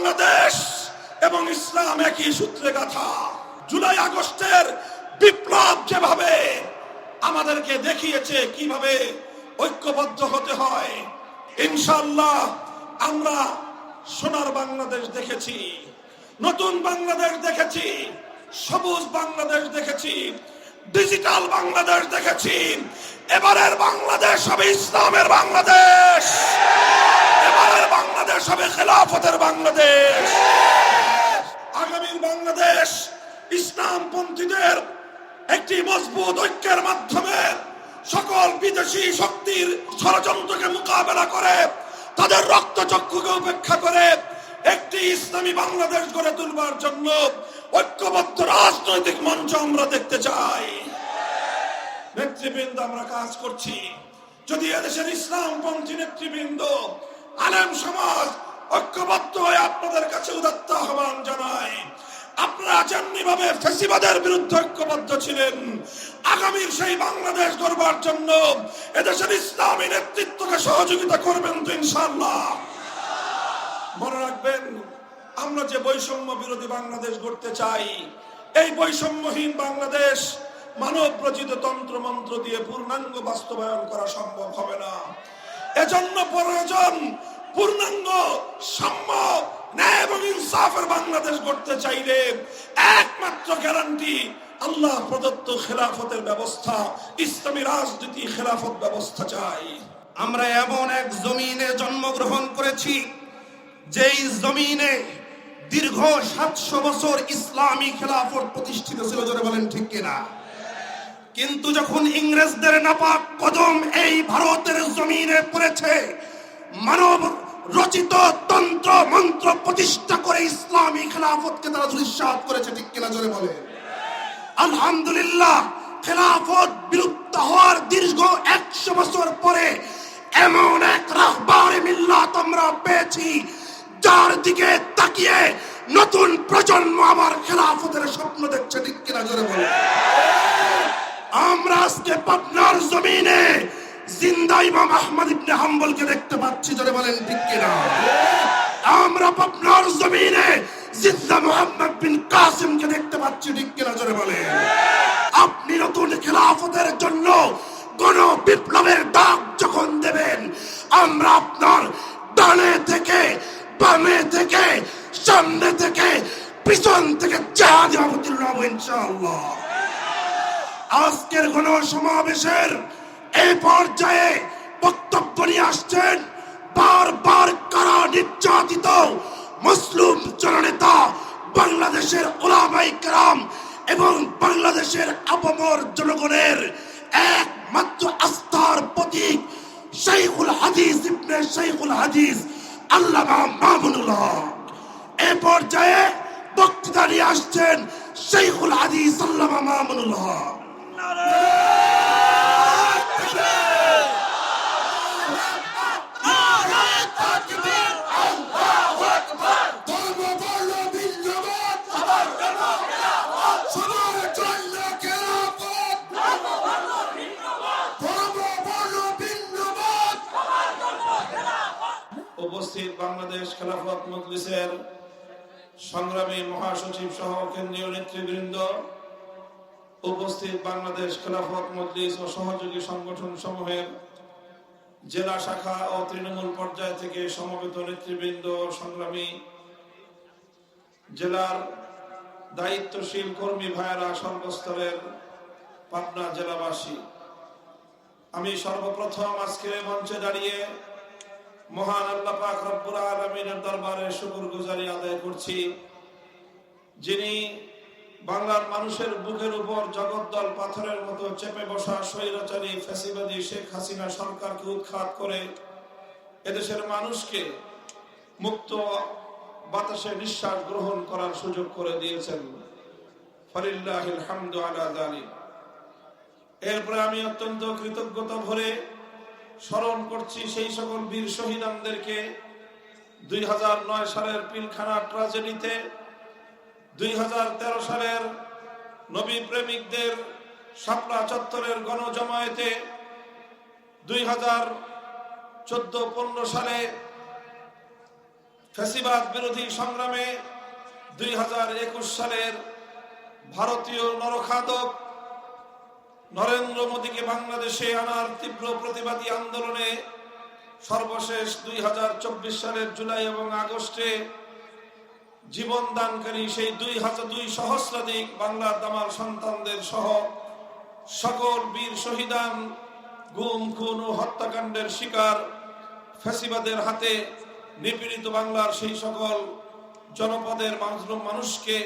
বাংলাদেশ এবং ইসলাম একই সূত্রে গাথা জুলাই আগস্টের বিপ্লব যেভাবে আমাদেরকে দেখিয়েছে, কীভাবে ঐক্যবদ্ধ হতে হয় ইনশাল্লাহ আমরা সোনার বাংলাদেশ দেখেছি, নতুন বাংলাদেশ দেখেছি, সবুজ বাংলাদেশ দেখেছি, ডিজিটাল বাংলাদেশ দেখেছি, এবারের বাংলাদেশ হবে ইসলামের বাংলাদেশ। বাংলাদেশ হবে খেলাফতের বাংলাদেশ। আগামীর বাংলাদেশ ইসলামপন্থীদের একটি মজবুত ঐক্যের মাধ্যমে সকল বিদেশি শক্তির ষড়যন্ত্রকে মোকাবেলা করে, তাদের রক্তচক্ষুকে উপেক্ষা করে একটি ইসলামী বাংলাদেশ গড়ে তুলবার জন্য ঐক্যবদ্ধ রাজনৈতিক মঞ্চ আমরা দেখতে চাই। নেতৃবৃন্দ, আমরা কাজ করছি। যদি এদেশের ইসলামপন্থী নেতৃবৃন্দ আলেম সমাজ ঐক্যবদ্ধ হয়ে আপনাদের কাছে উদাত্ত আহ্বান জানায় আপনারা যেমনি ভাবে ফেসিবাদের বিরুদ্ধে ঐক্যবদ্ধ ছিলেন, আগামীর সেই বাংলাদেশ গড়বার জন্য এদেশের ইসলামী নেতৃত্বকে সহযোগিতা করবেন তো ইনশাল্লাহ মনে রাখবেন, আমরা যে বৈষম্য বিরোধী বাংলাদেশ গড়তে চাই, এই বৈষম্যহীন বাংলাদেশ মানব রচিত তন্ত্র মন্ত্র দিয়ে পূর্ণাঙ্গ বাস্তবায়ন করা সম্ভব হবে না। এজন্য প্রয়োজন পূর্ণাঙ্গ সাম্য ন্যায় এবং ইনসাফের বাংলাদেশ গড়তে চাইলে একমাত্র গ্যারান্টি আল্লাহ প্রদত্ত খেলাফতের ব্যবস্থা, ইসলামী রাজনীতি খেলাফত ব্যবস্থা চাই। আমরা এমন এক জমিনে জন্মগ্রহণ করেছি, যেই জমিনে দীর্ঘ সাতশো বছর ইসলামী খেলাফত প্রতিষ্ঠিত ছিল বলেন ঠিক কিনা? কিন্তু যখন ইংরেজদের নাপাক কদম এই ভারতের জমিনে পড়েছে, মানব রচিত তন্ত্র, মন্ত্র প্রতিষ্ঠা করে ইসলামী খেলাফতকে তারা ধূলিসাৎ করেছে, ঠিক কিনা জোরে বলে। আলহামদুলিল্লাহ, খেলাফত বিলুপ্ত হওয়ার দীর্ঘ একশো বছর পরে এমন এক রাহবার মিল্লাত আমরা পেয়েছি, যার দিকে তাকিয়ে নতুন প্রজন্ম আমার খেলাফতের স্বপ্ন দেখছে, ঠিক কিনা জোরে বলে। আমরা আজকে পাবনার জমিনে জিন্দা ইমাম আহমদ ইবনে হাম্বলকে দেখতে পাচ্ছি, জোরে বলেন ঠিক কিনা? আমরা পাবনার জমিনে জিন্দা মোহাম্মদ বিন কাসিমকে দেখতে পাচ্ছি, ঠিক কিনা, জোরে বলেন? আপনি নতুন খেলাফতের জন্য গণ বিপ্লবের ডাক যখন দেবেন, আমরা আপনার ডানে থেকে, বামে থেকে, সামনে থেকে, পিছন থেকে অবতীর্ণ হব ইনশাআল্লাহ। আজকের গণ সমাবেশের এই পর্যায়ে বক্তব্য নিয়ে আসছেন বারবার কারা নির্যাতিত মুসলিম জননেতা, বাংলাদেশের ওলামাই কারাম এবং বাংলাদেশের আপামর জনগণের একমাত্র আস্থার প্রতীক শাইখুল হাদিস ইবনে শাইখুল হাদিস আল্লামা মামুনুল হক। এ পর্যায়ে বক্তৃতা নিয়ে আসছেন শাইখুল হাদিস আল্লামা মামুনুল হক। উপস্থিত বাংলাদেশ খেলাফত মজলিসের সংগ্রামী মহাসচিব সহ কেন্দ্রীয় নেতৃবৃন্দ উপস্থিত বাংলাদেশ খেলাফত মজলিস ও সহযোগী সংগঠন সমূহের জেলা শাখা ও তৃণমূল পর্যায় থেকে সমবেত নেতৃবৃন্দ সংগ্রামী জেলার দায়িত্বশীল কর্মী ভাইয়েরা সর্বস্তরের পাবনা জেলাবাসী। আমি সর্বপ্রথম আজকে মঞ্চে দাঁড়িয়ে মহান আল্লাহ পাক আলামিনের দরবারে শুকরগুজারি আদায় করছি, যিনি বাংলার মানুষের বুকের উপর জগদ্দল পাথরের মতো চেপে বসা স্বৈরাচারী ফ্যাসিবাদী শেখ হাসিনা সরকারকে উৎখাত করে এদেশের মানুষকে মুক্ত বাতাসে নিঃশ্বাস গ্রহণ করার সুযোগ করে দিয়েছেন। ফলিল্লাহিল হামদু আলা যালিক। এরপরে আমি অত্যন্ত কৃতজ্ঞতা ভরে স্মরণ করছি সেই সকল বীর শহীদানদেরকে। দুই হাজার নয় সালের পিলখানা ট্রাজেডিতে দুই হাজার তেরো সালের নবী প্রেমিকদের শাপলা চত্বরের গণজমায়েতে দুই হাজার চোদ্দ পনেরো সালে ফ্যাসিবাদ বিরোধী সংগ্রামে দুই হাজার একুশ সালের ভারতীয় নরখাদক নরেন্দ্র মোদীকে বাংলাদেশে আনার তীব্র প্রতিবাদী আন্দোলনে সর্বশেষ দুই হাজার চব্বিশ সালের জুলাই এবং আগস্টে জীবন দানকারী সেই দুই হাজার দুই সহস্রাধিক বাংলার দামাল সন্তানদের সহ সকল বীর শহীদান, গুম, খুন ও হত্যাকাণ্ডের শিকার ফ্যাসিবাদের হাতে নিপীড়িত বাংলার সেই সকল জনপদের মাজলুম মানুষকে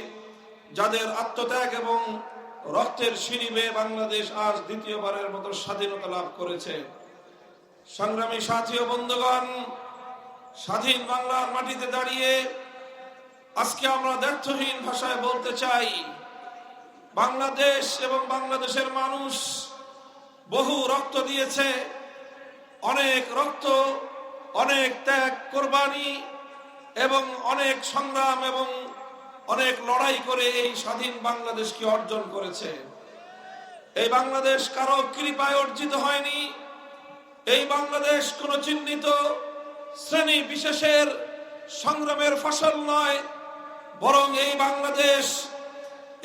যাদের আত্মত্যাগ এবং রক্তের সিঁড়ি বাংলাদেশ আজ দ্বিতীয়বারের মতো স্বাধীনতা লাভ করেছে। সংগ্রামী সাথী ও বন্ধুগণ, স্বাধীন বাংলার মাটিতে দাঁড়িয়ে আজকে আমরা দ্ব্যর্থহীন ভাষায় বলতে চাই, বাংলাদেশ এবং বাংলাদেশের মানুষ বহু রক্ত দিয়েছে, অনেক রক্ত, অনেক ত্যাগ, কোরবানি এবং অনেক সংগ্রাম এবং অনেক লড়াই করে এই স্বাধীন বাংলাদেশকে অর্জন করেছে। এই বাংলাদেশ কারও কৃপায় অর্জিত হয়নি। এই বাংলাদেশ কোন চিহ্নিত শ্রেণি বিশেষের সংগ্রামের ফসল নয়। বরং এই বাংলাদেশ,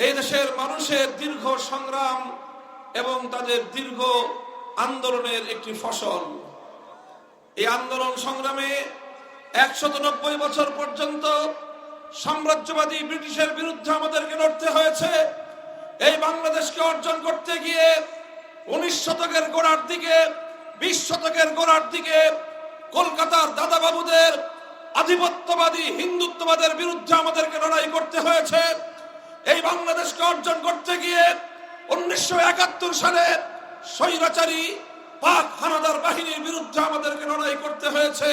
এই দেশের মানুষের দীর্ঘ সংগ্রাম এবং তাদের দীর্ঘ আন্দোলনের একটি ফসল। এই আন্দোলন সংগ্রামে একশত বছর পর্যন্ত সাম্রাজ্যবাদী ব্রিটিশের বিরুদ্ধে আমাদেরকে লড়তে হয়েছে। এই বাংলাদেশকে অর্জন করতে গিয়ে উনিশ শতকের গোড়ার দিকে, বিশ শতকের গোড়ার দিকে কলকাতার দাদাবাবুদের আধিপত্যবাদী হিন্দুত্ববাদের বিরুদ্ধে আমাদেরকে লড়াই করতে হয়েছে। এই বাংলাদেশকে অর্জন করতে গিয়ে উনিশশো একাত্তর সালে স্বৈরাচারী পাক হানাদার বাহিনীর বিরুদ্ধে আমাদেরকে লড়াই করতে হয়েছে।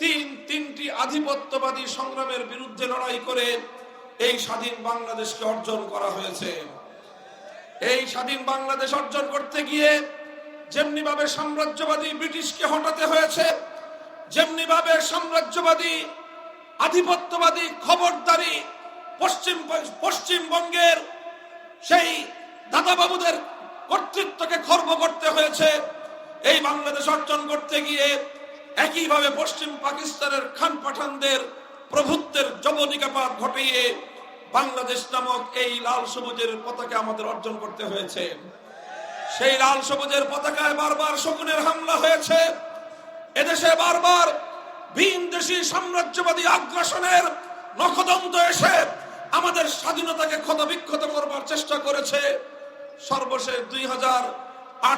তিন তিনটি আধিপত্যবাদী সংগ্রামের বিরুদ্ধে লড়াই করে এই স্বাধীন বাংলাদেশকে অর্জন করা হয়েছে। এই স্বাধীন বাংলাদেশ অর্জন করতে গিয়ে যেমনি ভাবে সাম্রাজ্যবাদী ব্রিটিশকে হটাতে হয়েছে যেমনি ভাবে সাম্রাজ্যবাদী, আধিপত্যবাদী, খবরদারি, পশ্চিম পশ্চিমবঙ্গের সেই দাদাবাবুদের কর্তৃত্বকে খর্ব করতে হয়েছে, এই বাংলাদেশ অর্জন করতে গিয়ে একইভাবে পশ্চিম পাকিস্তানের খান পাঠানদের প্রভুত্বের যবনিকাপাত ঘটিয়ে বাংলাদেশ নামক এই লাল সবুজের পতাকা আমাদের অর্জন করতে হয়েছে। সেই লাল সবুজের পতাকায় বারবার শকুনের হামলা হয়েছে। এদেশে বারবার ভিন দেশি সাম্রাজ্যবাদী আগ্রাসনের নখদন্ত এসে আমাদের স্বাধীনতাকে ক্ষতবিক্ষত করবার চেষ্টা করেছে। সর্বশেষ দুই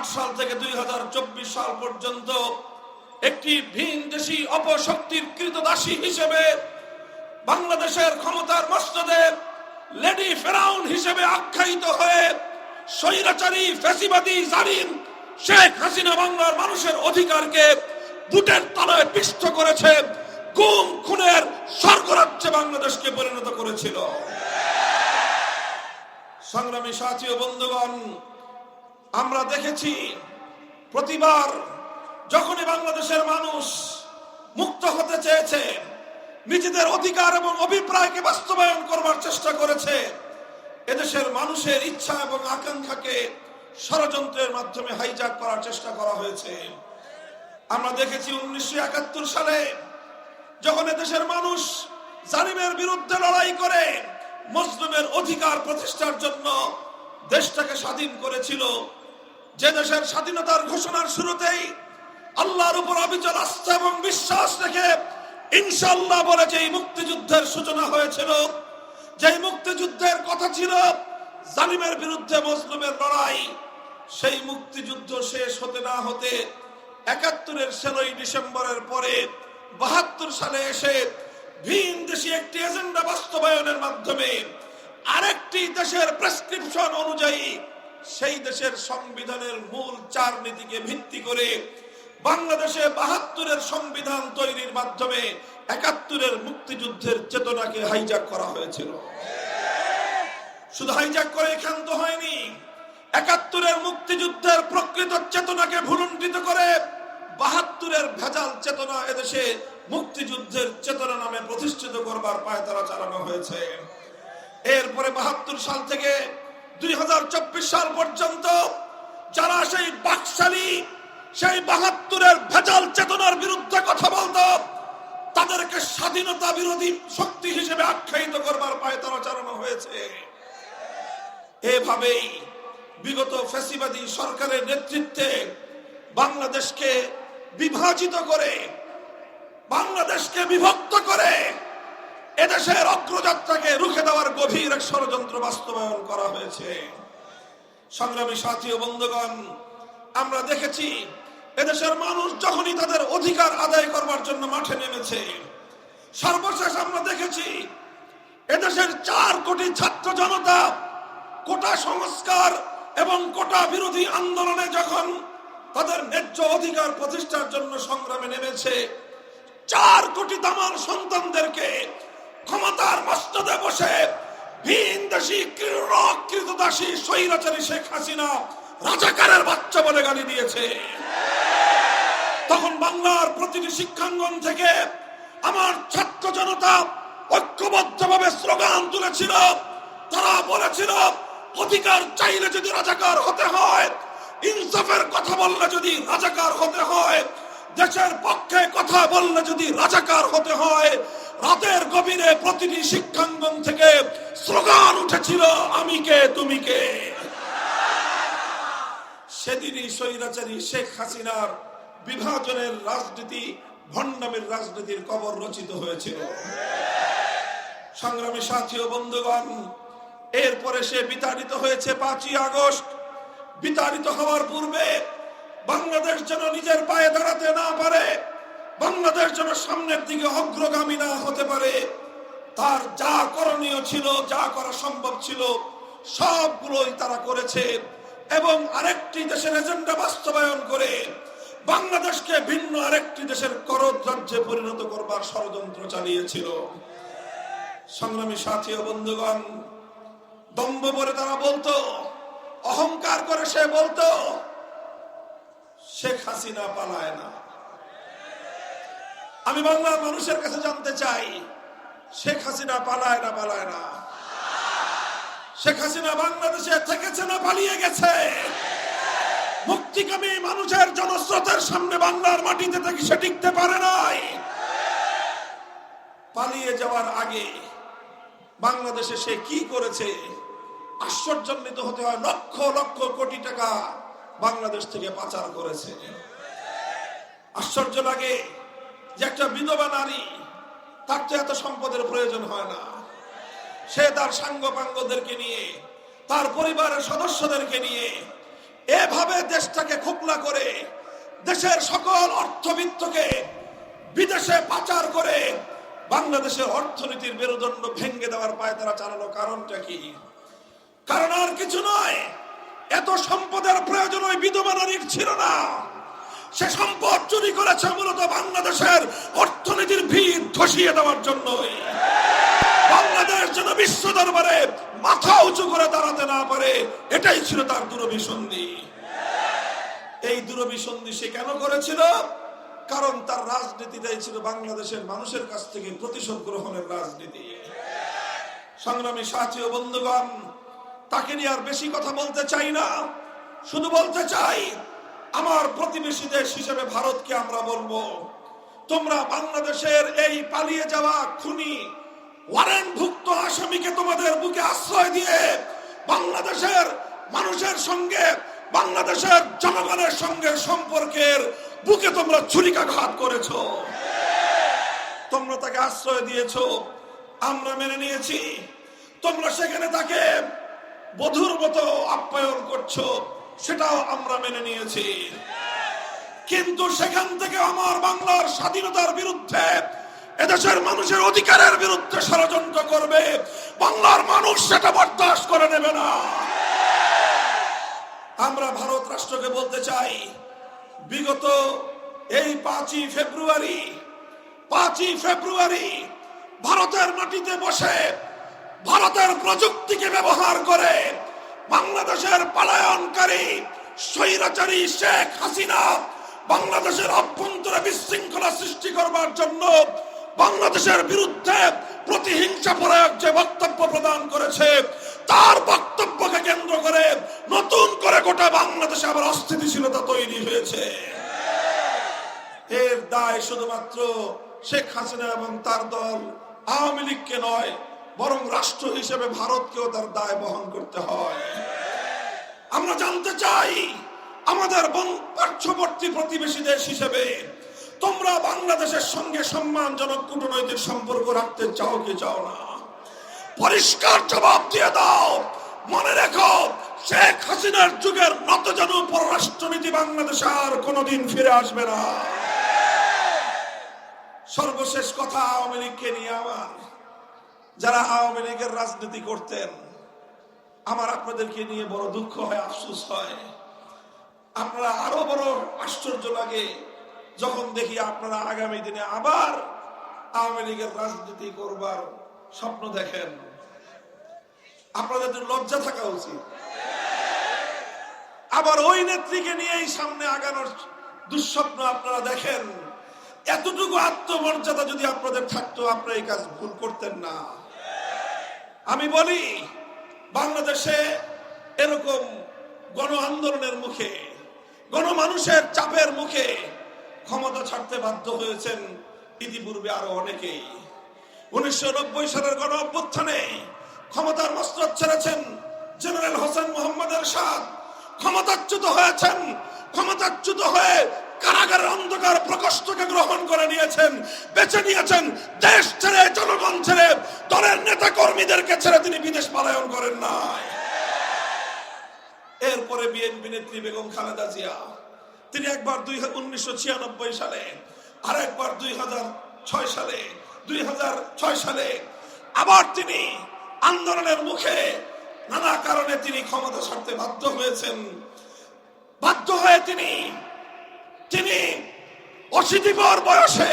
সাল থেকে দুই হাজার চব্বিশ সাল পর্যন্ত একটি ভিন দেশি অপশক্তির কৃতদাসী হিসেবে বাংলাদেশের ক্ষমতার মস্তদে লেডি ফেরাউন হিসেবে আখ্যায়িত হয়ে স্বৈরাচারী ফ্যাসিবাদী জালিম শেখ হাসিনা বাংলার মানুষের অধিকারকে বুটের তলায় পিষ্ট করেছে, গুম, খুনের স্বর্গরাজ্যে বাংলাদেশকে পরিণত করেছিল। সংগ্রামী সাথী বন্ধুগণ, আমরা দেখেছি প্রতিবার যখনই বাংলাদেশের মানুষ মুক্ত হতে চেয়েছে, নিজেদের অধিকার এবং অভিপ্রায়কে বাস্তবায়ন করবার চেষ্টা করেছে, এদেশের মানুষের ইচ্ছা এবং আকাঙ্ক্ষাকে ষড়যন্ত্রের মাধ্যমে হাইজাক করার চেষ্টা করা হয়েছে। আমরা দেখেছি উনিশশো একাত্তর সালে যখন দেশের মানুষ জালিমের বিরুদ্ধে লড়াই করে মুসলিমের অধিকার প্রতিষ্ঠার জন্য দেশটাকে স্বাধীন করেছিল, যে দেশের স্বাধীনতার ঘোষণার শুরুতেই আল্লাহর উপর অবিচল আস্থা এবং বিশ্বাস রেখে ইনশাল্লাহ বলে যে মুক্তিযুদ্ধের সূচনা হয়েছিল যে মুক্তিযুদ্ধের কথা ছিল জালিমের বিরুদ্ধে মুসলিমের লড়াই, সেই মুক্তিযুদ্ধ শেষ হতে না হতে একাত্তরের ষোলোই ডিসেম্বরের পরে বাহাত্তর সালে এসে ভিন দেশি একটি এজেন্ডা বাস্তবায়নের মাধ্যমে আরেকটি দেশের প্রেসক্রিপশন অনুযায়ী সেই দেশের সংবিধানের মূল চার নীতিকে ভিত্তি করে বাংলাদেশে বাহাত্তরের সংবিধান তৈরির মাধ্যমে একাত্তরের মুক্তিযুদ্ধের চেতনাকে হাইজাক করা হয়েছিল। শুধু হাইজাক করে ক্ষান্ত হয়নি, একাত্তরের মুক্তিযুদ্ধের প্রকৃত চেতনাকে ভুলুণ্ঠিত করে বাহাত্তরের ভেজাল চেতনা এদেশে মুক্তিযুদ্ধের চেতনা নামে প্রতিষ্ঠিত করবার পায় তারা চালানো হয়েছে। এরপরে বাহাত্তর সাল থেকে দুই হাজার চব্বিশ সাল পর্যন্ত যারা সেই বাকশালী, সেই বাহাত্তরের ভেজাল চেতনার বিরুদ্ধে কথা বলতো, তাদেরকে স্বাধীনতা বিরোধী শক্তি হিসেবে আখ্যায়িত করবার পায়তারা চালানো হয়েছে। এভাবেই বিগত ফ্যাসিবাদী সরকারের নেতৃত্বে বাংলাদেশকে বিভাজিত করে, বাংলাদেশকে বিভক্ত করে, এদেশের অগ্রযাত্রাকে রুখে দেওয়ার গভীর এক ষড়যন্ত্র বাস্তবায়ন করা হয়েছে। সংগ্রামী সাথী ও বন্ধুগণ, আমরা দেখেছি এদেশের মানুষ যখনই তাদের অধিকার আদায় করবার জন্য মাঠে নেমেছে, সর্বশেষ আমরা দেখেছি এদেশের চার কোটি ছাত্র জনতা কোটা সংস্কার এবং কোটা বিরোধী আন্দোলনে যখন তাদের ন্যায্য অধিকার প্রতিষ্ঠার জন্য সংগ্রামে নেমেছে চার কোটি দামার সন্তানদেরকে ক্ষমতার মস্তদে বসে ভিন দেশি কৃতদাসী স্বৈরাচারী শেখ হাসিনা রাজাকারের বাচ্চা বলে গালি দিয়েছে। তখন বাংলার প্রতিটি শিক্ষাঙ্গন থেকে আমার ছাত্র জনতা ঐক্যবদ্ধভাবে স্লোগান তুলেছিল, তারা বলেছিল, অধিকার চাইলে যদি রাজাকার হতে হয় ইনসাফের কথা বললে যদি রাজাকার হতে হয়, দেশের পক্ষে কথা বললে যদি রাজাকার হতে হয়, রাতের গভীরে প্রতিটি শিক্ষাঙ্গন থেকে স্লোগান উঠেছিল, আমি কে, তুমি কে? সেদিনই স্বৈরাচারী শেখ হাসিনার বিভাজনের রাজনীতি, ভণ্ডামের রাজনীতির কবর রচিত হয়েছিল। সংগ্রামী সাথী ও বন্ধুগণ, এরপরে সে বিতাড়িত হয়েছে পাঁচই আগস্ট। বিতাড়িত হওয়ার পূর্বে বাংলাদেশ যেন নিজের পায়ে দাঁড়াতে না পারে, বাংলাদেশ যেন সামনের দিকে অগ্রগামী না হতে পারে, তার যা করণীয় ছিল, যা করা সম্ভব ছিল, সবগুলোই তারা করেছে এবং আরেকটি দেশের এজেন্ডা বাস্তবায়ন করে বাংলাদেশকে ভিন্ন আরেকটি দেশের করদ রাজ্যে পরিণত করবার ষড়যন্ত্র চালিয়েছিল। সংগ্রামী সাথী ও বন্ধুগণ, দম্ভ করে তারা বলতো অহংকার করে সে বলতো, শেখ হাসিনা পালায় না। আমি বাংলার মানুষের কাছে জানতে চাই, শেখ হাসিনা পালায় না পালায় না? শেখ হাসিনা বাংলাদেশে থেকেছে না, পালিয়ে গেছে? মুক্তিকামী মানুষের জনস্রোতের সামনে বাংলার মাটিতে থেকে সে টিকতে পারে নাই? পালিয়ে যাওয়ার আগে বাংলাদেশে সে কি করেছে? আশ্চর্যান্বিত হতে হয়, লক্ষ লক্ষ কোটি টাকা বাংলাদেশ থেকে পাচার করেছে। আশ্চর্য লাগে যে একটা বিধবা নারী, তার তো এত সম্পদের প্রয়োজন হয় না। সে তার সাঙ্গপাঙ্গদেরকে নিয়ে, তার পরিবারের সদস্যদেরকে নিয়ে, এভাবে দেশটাকে খোকলা করে, দেশের সকল অর্থবিত্তকে বিদেশে পাচার করে বাংলাদেশের অর্থনীতির মেরুদণ্ড ভেঙে দেওয়ার পায় তারা চালানো কারণটা কি? কারণ আর কিছু নয়। এত সম্পদের প্রয়োজন ওই বিধবা ছিল না। সে সম্পদ চুরি করেছে মূলত বাংলাদেশের অর্থনীতির ভিত ধসিয়ে দেওয়ার জন্যই। বাংলাদেশ যেন বিশ্ব দরবারে মাথা উঁচু করে দাঁড়াতে না পারে, এটাই ছিল তার দূরভিসন্ধি। এই দূরভিসন্ধি সে কেন করেছিল? কারণ তার রাজনীতিটাই ছিল বাংলাদেশের মানুষের কাছ থেকে প্রতিশোধ গ্রহণের রাজনীতি। সংগ্রামী সাথী ও বন্ধুগণ তাকে নিয়ে আর বেশি কথা বলতে চাই না। শুধু বলতে চাই, আমার প্রতিবেশী দেশ হিসেবে ভারতকে আমরা বলব, তোমরা বাংলাদেশের এই পালিয়ে যাওয়া খুনি, ওয়ারেন্টভুক্ত আসামিকে তোমাদের বুকে আশ্রয় দিয়ে বাংলাদেশের মানুষের সঙ্গে, বাংলাদেশের জনগণের সঙ্গে সম্পর্কের বুকে তোমরা ছুরিকাঘাত করেছ। তোমরা তাকে আশ্রয় দিয়েছ, আমরা মেনে নিয়েছি। তোমরা সেখানে তাকে বধুর মতো আপ্যায়ন করছ, সেটাও আমরা মেনে নিয়েছি। কিন্তু সেখান থেকে আমার বাংলার স্বাধীনতার বিরুদ্ধে, এদেশের মানুষের অধিকারের বিরুদ্ধে ষড়যন্ত্র করবে। বাংলার মানুষ সেটা বরদাস্ত করে নেবে না। আমরা ভারত রাষ্ট্রকে বলতে চাই, বিগত এই পাঁচই ফেব্রুয়ারি পাঁচই ফেব্রুয়ারি ভারতের মাটিতে বসে ভারতের প্রযুক্তিকে ব্যবহার করে বাংলাদেশের পলায়নকারী স্বৈরাচারী শেখ হাসিনা বাংলাদেশের অভ্যন্তরে বিশৃঙ্খলা সৃষ্টি করবার জন্য বাংলাদেশের বিরুদ্ধে প্রতিহিংসা পরায়ক যে বক্তব্য প্রদান করেছে, তার বক্তব্যকে কেন্দ্র করে নতুন করে গোটা বাংলাদেশে আবার অস্থিতিশীলতা তৈরি হয়েছে। এর দায় শুধুমাত্র শেখ হাসিনা এবং তার দল আওয়ামী লীগকে নয় বরং রাষ্ট্র হিসেবে ভারতকেও তার দায় বহন করতে হয়। আমরা জানতে চাই, আমাদের পার্শ্ববর্তী প্রতিবেশী দেশ হিসেবে তোমরা বাংলাদেশের সঙ্গে সম্মানজনক কূটনৈতিক সম্পর্ক রাখতে চাও কি চাও না? পরিষ্কার জবাব দিয়ে দাও। মনে রেখো, শেখ হাসিনার যুগের নতজানু পররাষ্ট্রনীতি বাংলাদেশ আর কোনোদিন ফিরে আসবে না। সর্বশেষ কথা আওয়ামী লীগকে নিয়ে আমার যারা আওয়ামী লীগের রাজনীতি করতেন, আমার আপনাদেরকে নিয়ে বড় দুঃখ হয়, আফসোস হয়। আপনারা আরও বড় আশ্চর্য লাগে যখন দেখি আপনারা আগামী দিনে আবার আওয়ামী লীগের রাজনীতি করবার স্বপ্ন দেখেন। আপনাদের লজ্জা থাকা উচিত। আবার ওই নেত্রীকে নিয়েই সামনে আগানোর দুঃস্বপ্ন আপনারা দেখেন। এতটুকু আত্মমর্যাদা যদি আপনাদের থাকতো, আপনারা এই কাজ ভুল করতেন না। আমি বলি, বাংলাদেশে এরকম গণ আন্দোলনের মুখে, গণমানুষের চাপের মুখে ক্ষমতা ছাড়তে বাধ্য হয়েছেন ইতিপূর্বে আরও অনেকেই। উনিশশো নব্বই সালের গণ অভ্যুত্থানে ক্ষমতার মস্তক ছেড়েছেন জেনারেল হোসেন মোহাম্মদ এরশাদ ক্ষমতাচ্যুত হয়েছেন, ক্ষমতাচ্যুত হয়ে কারাগারের অন্ধকার প্রকোষ্ঠকে গ্রহণ করে নিয়েছেন, বেছে নিয়েছেন, দেশ ছেড়ে, জনগণ ছেড়ে, দলের নেতা কর্মীদেরকে ছেড়ে তিনি বিদেশ পলায়ন করেন নাই। এরপরে বিএনপি নেত্রী বেগম খালেদা জিয়া, তিনি একবার দুই উনিশশো ছিয়ানব্বই সালে আর একবার দুই হাজার ছয় সালে, দুই হাজার ছয় সালে, আবার তিনি আন্দোলনের মুখে নানা কারণে তিনি ক্ষমতা ছাড়তে বাধ্য হয়েছেন। বাধ্য হয়ে তিনি তিনি অশীতিপর বয়সে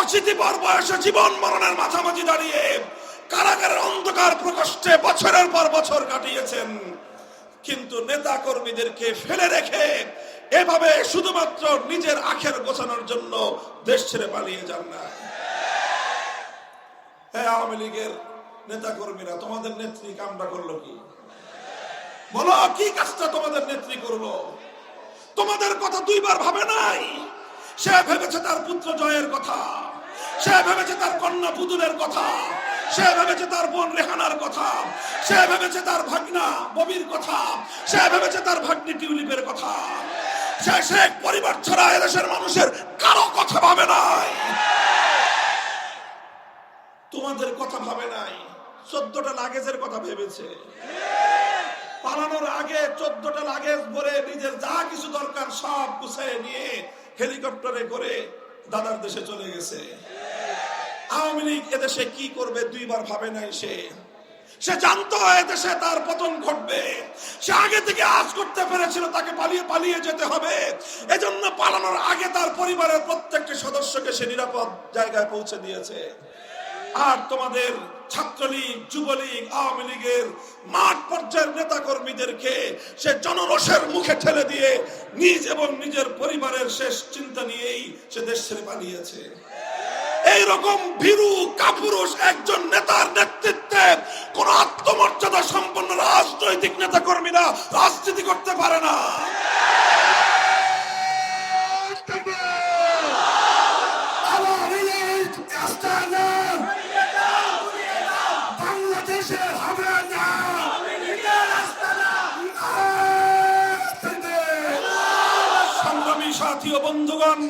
অশীতিপর বয়সে জীবন মরণের মাঝামাঝি দাঁড়িয়ে কারাগারের অন্ধকার প্রকোষ্ঠে বছরের পর বছর কাটিয়েছেন। কিন্তু নেতা কর্মীদেরকে ফেলে রেখে এভাবে শুধুমাত্র নিজের আখের গোছানোর জন্য দেশ ছেড়ে পালিয়ে যান না। হ্যাঁ আওয়ামী লীগের নেতা কর্মীরা তোমাদের নেত্রী কামটা করল কি? বলো, কি কাজটা তোমাদের নেত্রী করল? তোমাদের কথা দুইবার ভাবে নাই। সে ভেবেছে তার পুত্র জয়ের কথা। সে ভেবেছে তার কন্যা পুতুলের কথা। সে ভেবেছে তার বোন রেহানার কথা। সে ভেবেছে তার ভাগনা ববির কথা। সে ভেবেছে তার ভাগ্নি টিউলিপের কথা। সে শেখ পরিবার ছাড়া এদেশের মানুষের কারও কথা ভাবে নাই। তোমাদের কথা ভাবে নাই। চোদ্দটা লাগেজের কথা ভেবেছে। পালানোর আগে, চোদ্দটা লাগেজ ভরে নিজের যা কিছু দরকার সব গুছাই নিয়ে হেলিকপ্টারে করে দাদার দেশে চলে গেছে। আওয়ামী লীগ এদেশে কি করবে দুইবার ভাবে নাই সে। সে জানতো এদেশে তার পতন ঘটবে। সে আগে থেকে আজ করতে পেরেছিল, তাকে পালিয়ে পালিয়ে যেতে হবে। এজন্য পালানোর আগে তার পরিবারের প্রত্যেকটি সদস্যকে সে নিরাপদ জায়গায় পৌঁছে দিয়েছে। আর তোমাদের ছাত্রলীগ, যুবলীগ, আওয়ামী লীগের মাঠ পর্যায়ের নেতা কর্মীদেরকে সে জনরসের মুখে ঠেলে দিয়ে নিজ এবং নিজের পরিবারের শেষ চিন্তা নিয়েই সে দেশ ছেড়ে পালিয়েছে। এইরকম ভীরু কাপুরুষ একজন নেতার নেতৃত্বে কোন আত্মমর্যাদা সম্পন্ন রাজনৈতিক নেতা কর্মীরা রাজনীতি করতে পারে না আওয়ামী লীগ আস্তানা বাংলাদেশে হবে না সংগ্রামী সাথী বন্ধুগণ,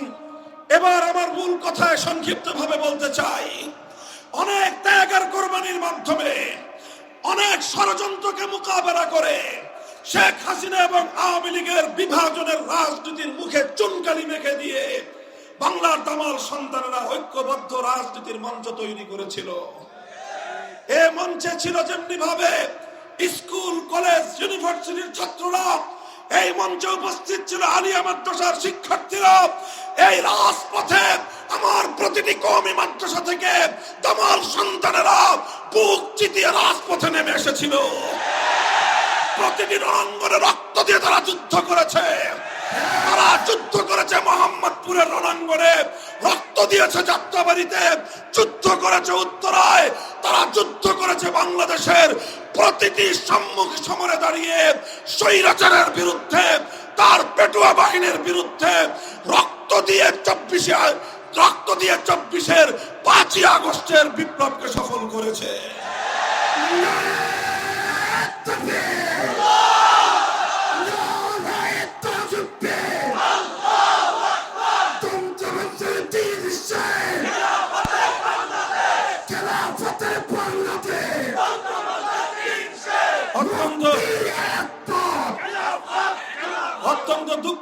এবার আমার মূল কথায় সংক্ষিপ্ত ভাবে বলতে চাই। অনেক ত্যাগ আর কোরবানির মাধ্যমে অনেক ষড়যন্ত্রকে মোকাবেলা করে শেখ হাসিনা এবং আওয়ামী লীগের বিভাজনের রাজনীতির মুখে চুনকালি মেখে দিয়ে বাংলার দামাল সন্তানেরা ঐক্যবদ্ধ রাজনীতির মঞ্চ তৈরি করেছিল। এ মঞ্চে ছিল যেমনি ভাবে স্কুল, কলেজ, ইউনিভার্সিটির ছাত্ররা এই মঞ্চে উপস্থিত ছিল আলিয়া মাদ্রাসার শিক্ষার্থীরা। এই রাজপথে আমার প্রতিটি কমি মাদ্রাসা থেকে তোমার সন্তানেরা বুক চিতিয়ে রাজপথে নেমে এসেছিল। প্রতিটি রঙ্গনে রক্ত দিয়ে তারা যুদ্ধ করেছে। তারা যুদ্ধ করেছে মোহাম্মদপুরের রণাঙ্গনে, রক্ত দিয়েছে যাত্রাবাড়িতে, যুদ্ধ করেছে উত্তরায়, তারা যুদ্ধ করেছে বাংলাদেশের প্রতিটি সম্মুখ সমরে দাঁড়িয়ে স্বৈরাচারের বিরুদ্ধে, তার পেটুয়া বাহিনীর বিরুদ্ধে রক্ত দিয়ে চব্বিশে রক্ত দিয়ে চব্বিশের পাঁচই আগস্টের বিপ্লবকে সফল করেছে।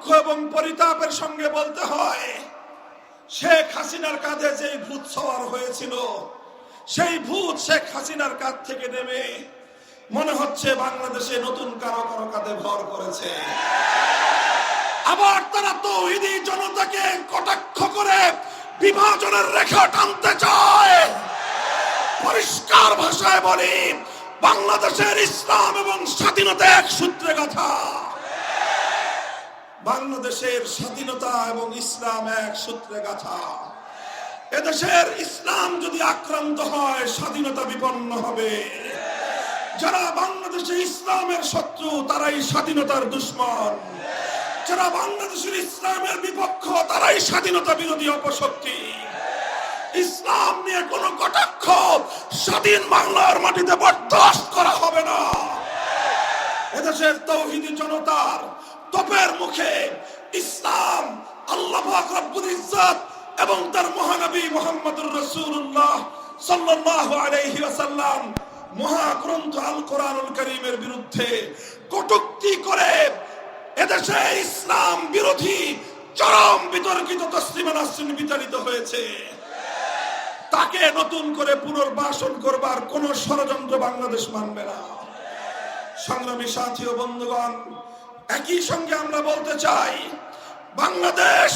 দুঃখ এবং পরিতাপের সঙ্গে বলতে হয়, শেখ হাসিনার কাঁধে যে ভূত সওয়ার হয়েছিল, সেই ভূত শেখ হাসিনার কাঁধ থেকে নেমে মনে হচ্ছে বাংলাদেশে নতুন কারও কারও কাঁধে ভর করেছে। আবার তারা তৌহিদি জনতাকে কটাক্ষ করে বিভাজনের রেখা টানতে চায়। পরিষ্কার ভাষায় বলি, বাংলাদেশের ইসলাম এবং স্বাধীনতা এক সূত্রে কথা বাংলাদেশের স্বাধীনতা এবং ইসলাম এক সূত্রে গাথা। এদেশের ইসলাম যদি আক্রান্ত হয়, স্বাধীনতা বিপন্ন হবে। যারা বাংলাদেশে ইসলামের শত্রু, তারাই স্বাধীনতার দুশ্মন। যারা বাংলাদেশের ইসলামের বিপক্ষ, তারাই স্বাধীনতা বিরোধী অপশক্তি। ইসলাম নিয়ে কোনো কটাক্ষ স্বাধীন বাংলার মাটিতে বরদাস্ত করা হবে না। এদেশের তৌহিদি জনতার তপের মুখে ইসলাম, আল্লাহ ইজ্জত এবং তার মহানবী মুহাম্মদুর রাসূলুল্লাহ সাল্লাল্লাহু আলাইহি ওয়াসাল্লাম মহাগ্রন্থ আল কোরআনুল কারীমের বিরুদ্ধে কটুক্তি করে এদেশে ইসলাম বিরোধী চরম বিতর্কিত তসলিমা নাসরিন বিতাড়িত হয়েছে। তাকে নতুন করে পুনর্বাসন করবার কোন ষড়যন্ত্র বাংলাদেশ মানবে না। সংগ্রামী সাথী ও বন্ধুগণ একই সঙ্গে আমরা বলতে চাই, বাংলাদেশ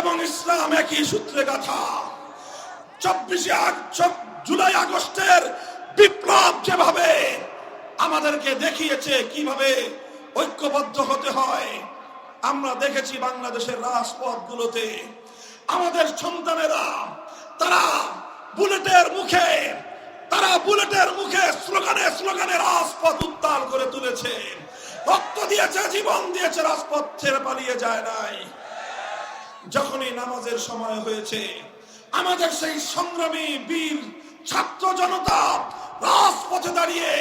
এবং ইসলাম একই সূত্রে গাথা চব্বিশে জুলাই আগস্টের বিপ্লব যেভাবে আমাদেরকে দেখিয়েছে কীভাবে ঐক্যবদ্ধ হতে হয়, আমরা দেখেছি বাংলাদেশের রাজপথগুলোতে। আমাদের সন্তানেরা, তারা বুলেটের মুখে, তারা বুলেটের মুখে স্লোগানে স্লোগানে রাজপথ উত্তাল করে তুলেছে। রক্ত দিয়েছে, জীবন দিয়েছে, রাজপথ ছেড়ে পালিয়ে যায় নাই। যখনই নামাজের সময় হয়েছে, আমাদের সেই সংগ্রামী বীর ছাত্র জনতা রাজপথে দাঁড়িয়ে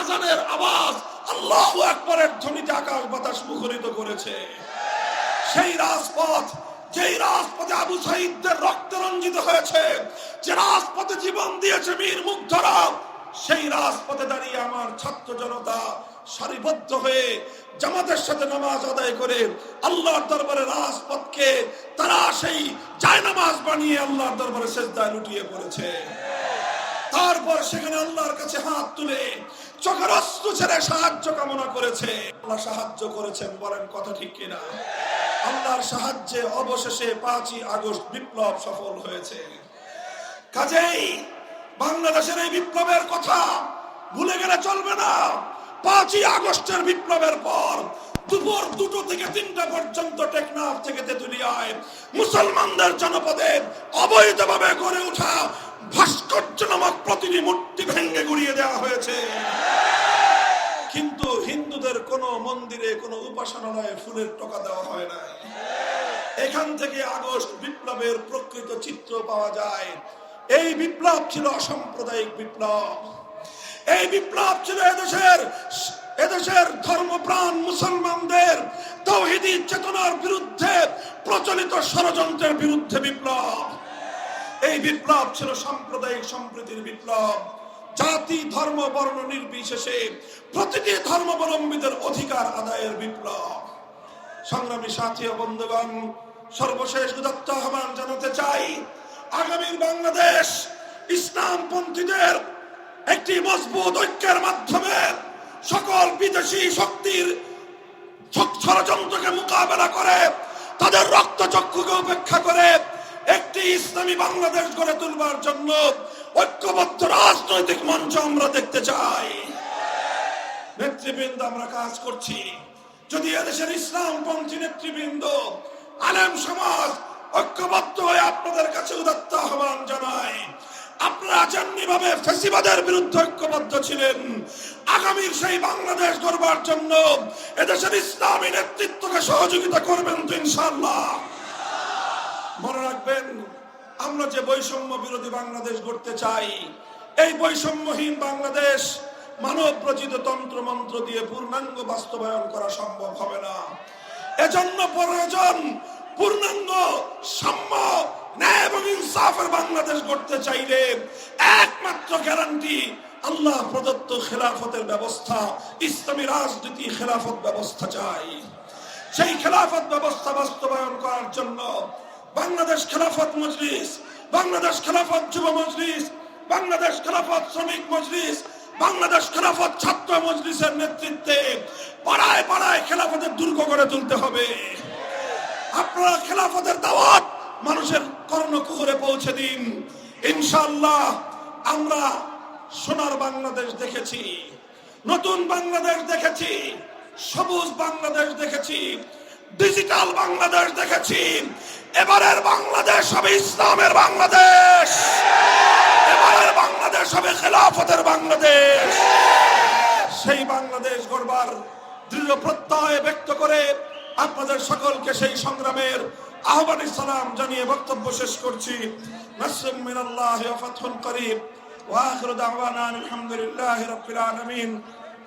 আজানের আওয়াজ আল্লাহ একবারের ধ্বনিতে আকাশ বাতাস মুখরিত করেছে। সেই রাজপথ, যেই রাজপথে আবু সাইদদের রক্তে রঞ্জিত হয়েছে, যে রাজপথে জীবন দিয়েছে বীর মুগ্ধরা, সেই রাজপথে দাঁড়িয়ে আমার ছাত্র জনতা সারিবদ্ধ হয়ে জামাতের সাথে নামাজ আদায় করে আল্লাহর দরবারে রাজপথকে, তারা সেই জায়নামাজ বানিয়ে আল্লাহর দরবারে সেজদায় লুটিয়ে পড়েছে। তারপর সেখানে আল্লাহর কাছে হাত তুলে চোখের অস্ত্র ছেড়ে সাহায্য কামনা করেছে। আল্লাহ সাহায্য করেছেন, বলেন কথা ঠিক কিনা? আল্লাহর সাহায্যে অবশেষে পাঁচই আগস্ট বিপ্লব সফল হয়েছে। কাজেই বাংলাদেশের এই বিপ্লবের কথা ভুলে গেলে চলবে না। পাঁচই আগস্টের বিপ্লবের পর দুপুর দুটো থেকে তিনটা পর্যন্ত টেকনাফ থেকে তেতুলিয়ায় মুসলমানদের জনপদে অবৈধভাবে গড়ে ওঠা ভাস্কর্য নামক প্রতিটি মূর্তি ভেঙ্গে গুড়িয়ে দেওয়া হয়েছে। কিন্তু হিন্দুদের কোনো মন্দিরে, কোনো উপাসনালয়ে ফুলের টোকা দেওয়া হয় না এখান থেকে আগস্ট বিপ্লবের প্রকৃত চিত্র পাওয়া যায়। এই বিপ্লব ছিল অসাম্প্রদায়িক বিপ্লব। এই বিপ্লব ছিল এদেশের এদেশের ধর্মপ্রাণ মুসলমানদের তৌহিদি চেতনার বিরুদ্ধে প্রচলিত ষড়যন্ত্রের বিরুদ্ধে বিপ্লব। এই বিপ্লব ছিল সাম্প্রদায়িক সম্প্রীতির বিপ্লব। জাতি, ধর্ম, বর্ণ নির্বিশেষে প্রতিটি ধর্মাবলম্বীদের অধিকার আদায়ের বিপ্লব। সংগ্রামী সাথী ও বন্ধুগণ, সর্বশেষ উদাত্ত আহ্বান জানাতে চাই, আগামীর বাংলাদেশ ইসলামপন্থীদের একটি মজবুত ঐক্যের মাধ্যমে সকল বিদেশি শক্তির ষড়যন্ত্রকে মোকাবেলা করে, তাদের রক্তচক্ষুকে উপেক্ষা করে একটি ইসলামী বাংলাদেশ গড়ে তুলবার জন্য ঐক্যবদ্ধ রাজনৈতিক মঞ্চ আমরা দেখতে চাই। নেতৃবৃন্দ, আমরা কাজ করছি। যদি এদেশের ইসলামপন্থী নেতৃবৃন্দ, আলেম সমাজ ঐক্যবদ্ধ হয়ে আপনাদের কাছে উদাত্ত আহ্বান জানায় আপনারা যেমনি ভাবে ফেসিবাদের বিরুদ্ধে ঐক্যবদ্ধ ছিলেন। আগামীর সেই বাংলাদেশ গড়বার জন্য এদেশের ইসলামী নেতৃত্বকে সহযোগিতা করবেন তো ইনশাল্লাহ মনে রাখবেন, আমরা যে বৈষম্য বিরোধী বাংলাদেশ গড়তে চাই, এই বৈষম্যহীন বাংলাদেশ মানব রচিত তন্ত্র মন্ত্র দিয়ে পূর্ণাঙ্গ বাস্তবায়ন করা সম্ভব হবে না। এজন্য প্রয়োজন পূর্ণাঙ্গ সাম্য বাংলাদেশ গড়তে চাইলে একমাত্র আল্লাহ প্রদত্ত খেলাফতের ব্যবস্থা, ইসলামী রাজনীতি খেলাফত ব্যবস্থা চাই। সেই খেলাফত ব্যবস্থা বাস্তবায়ন করার জন্য বাংলাদেশ খেলাফত মজলিস, বাংলাদেশ খেলাফত যুব মজলিস, বাংলাদেশ খেলাফত শ্রমিক মজলিস, বাংলাদেশ খেলাফত ছাত্র মজলিসের নেতৃত্বে পাড়ায় পাড়ায় খেলাফতের দুর্গ গড়ে তুলতে হবে। আপনারা খেলাফতের দাওয়াত মানুষের কর্ণকুহরে পৌঁছে দিন। ইনশাল্লাহ আমরা সোনার বাংলাদেশ দেখেছি, নতুন বাংলাদেশ দেখেছি, সবুজ বাংলাদেশ দেখেছি, ডিজিটাল বাংলাদেশ দেখেছি, এবারের বাংলাদেশ হবে ইসলামের বাংলাদেশ, এবারের বাংলাদেশ হবে খেলাফতের বাংলাদেশ। সেই বাংলাদেশ গড়বার দৃঢ় প্রত্যয় ব্যক্ত করে আপনাদের সকলকে সেই সংগ্রামের আহ্বানী সালাম জানিয়ে বক্তব্য শেষ করছি নাসরুম মিনাল্লাহ ওয়া ফাতহুন করিব ওয়া আখিরু দাওয়ানা আলহামদুলিল্লাহি রাব্বিল আলামিন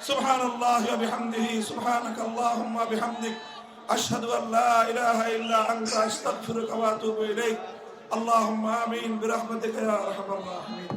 সুবহানাল্লাহি ওয়া বিহামদিহি সুবহানাকাল্লাহুম্মা বিহামদিক আশহাদু আন লা ইলাহা ইল্লা আনতা আস্তাগফিরুকা ওয়া আতুবু ইলাইক اللهم آمين برحمتك يا أرحم الراحمين